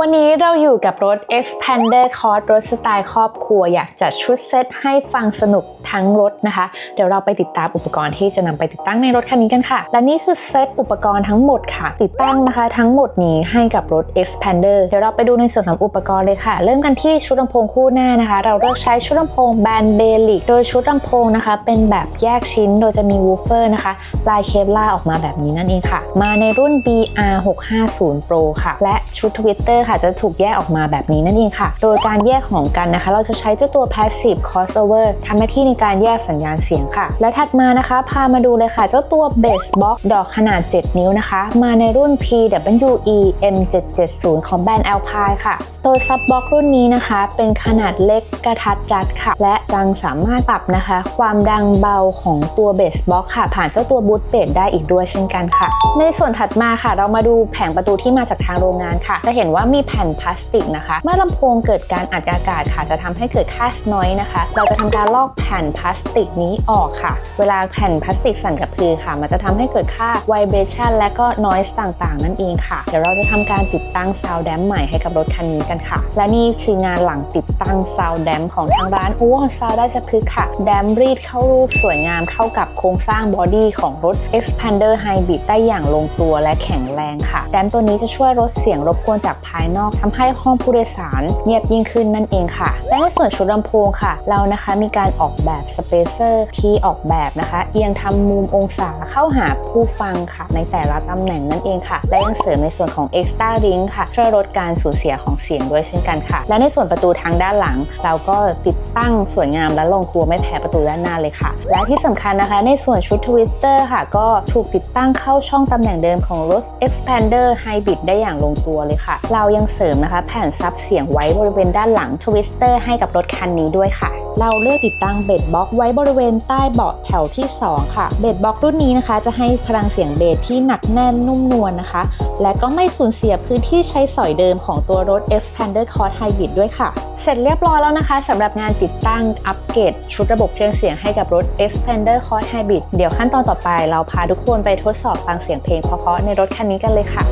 วันนี้เราอยู่กับรถ Expander Cross รถสไตล์ครอบครัว อยากจัดชุดเซตให้ฟังสนุกทั้งรถนะคะ เดี๋ยวเราไปติดตามอุปกรณ์ที่จะนำไปติดตั้งในรถคันนี้กันค่ะ และนี่คือเซตอุปกรณ์ทั้งหมดค่ะ ติดตั้งนะคะ ทั้งหมดนี้ให้กับรถ Expander เดี๋ยวเราไปดูในส่วนของอุปกรณ์เลยค่ะ เริ่มกันที่ชุดลำโพงคู่หน้านะคะ เราเลือกใช้ชุดลำโพงแบรนด์เบลิกโดยชุดลำโพงนะคะ เป็นแบบแยกชิ้นโดยจะมีวูฟเฟอร์นะคะลายเคปลาออกมาแบบนี้นั่นเองค่ะ มาในรุ่น BR 650 Pro ค่ะ และชุดทวิตเตอร์ค่ะ จะถูกแยกออกมาแบบนี้นั่นเองค่ะ โดยการแยกของกันนะคะ เราจะใช้เจ้าตัว Passive Crossover ทำหน้าที่ในการแยกสัญญาณเสียงค่ะ และถัดมานะคะ พามาดูเลยค่ะ เจ้าตัว Bass Box ดอกขนาด 7 นิ้วนะคะ มาในรุ่น PWE M770 ของแบรนด์ Alpine ค่ะโดยซับบ็อกรุ่นนี้นะคะ เป็นขนาดเล็กกระทัดรัดค่ะ และยังสามารถปรับนะคะ ความดังเบาของตัวเบสบ็อกค่ะ ผ่านเจ้าตัวบูทเบสได้อีกด้วยเช่นกันค่ะ ในส่วนถัดมาค่ะ เรามาดูแผงประตูที่มาจากทางโรงงานค่ะ จะเห็นว่ามีแผ่นพลาสติกนะคะ เมื่อลำโพงเกิดการอัดอากาศค่ะ จะทำให้เกิดค่าสน้อยนะคะ เราจะทำการลอกแผ่นพลาสติกนี้ออกค่ะ เวลาแผ่นพลาสติกสั่นกระพือค่ะ มันจะทำให้เกิดค่า vibration และก็ noise ต่างๆ นั่นเองค่ะ เดี๋ยวเราจะทำการติดตั้ง sound damp ใหม่ให้กับรถคันนี้กันค่ะ และนี่คืองานหลังติดตั้ง sound damp ของทางร้านอ้ซาวได้สะพึกค่ะ แดมรีดเข้ารูปสวยงามเข้ากับโครงสร้างบอดี้ของรถ Expander Hybrid ได้อย่างลงตัวและแข็งแรงค่ะ แดมตัวนี้จะช่วยลดเสียงรบกวนจากภายนอกทำให้ห้องผู้โดยสารเงียบยิ่งขึ้นนั่นเองค่ะ และในส่วนชุดลำโพงค่ะ เรานะคะมีการออกแบบสเปเซอร์ที่ออกแบบนะคะ เอียงทำมุมองศาเข้าหาผู้ฟังค่ะ ในแต่ละตำแหน่งนั่นเองค่ะ และยังเสริมในส่วนของ Extra Ring ค่ะ ช่วยลดการสูญเสียของเสียงด้วยเช่นกันค่ะ และในส่วนประตูทางด้านหลัง เราก็ติดตั้งสวยงามและลงตัวไม่แพ้ประตูด้านหน้าเลยค่ะ และที่สำคัญนะคะ ในส่วนชุดทวิตเตอร์ค่ะ ก็ถูกติดตั้งเข้าช่องตำแหน่งเดิมของรถ Expander Hybrid ได้อย่างลงตัวเลยค่ะ เรายังเสริมนะคะ แผ่นซับเสียงไว้บริเวณด้านหลังทวิสเตอร์ให้กับรถคันนี้ด้วยค่ะ เราเลือกติดตั้งเบสบ็อกไว้บริเวณใต้เบาะแถวที่ 2 ค่ะ เบสบ็อกรุ่นนี้นะคะ จะให้พลังเสียงเบสที่หนักแน่นนุ่มนวลนะคะ และก็ไม่สูญเสียพื้นที่ใช้สอยเดิมของตัวรถ Expander Cross Hybrid ด้วยค่ะเสร็จเรียบร้อยแล้วนะคะสำหรับงานติดตั้งอัปเกรดชุดระบบเครื่องเสียงให้กับรถ Expander Cross Hybrid เดี๋ยวขั้นตอนต่อไปเราพาทุกคนไปทดสอบฟังเสียงเพลงเพราะๆในรถคันนี้กันเลยค่ะ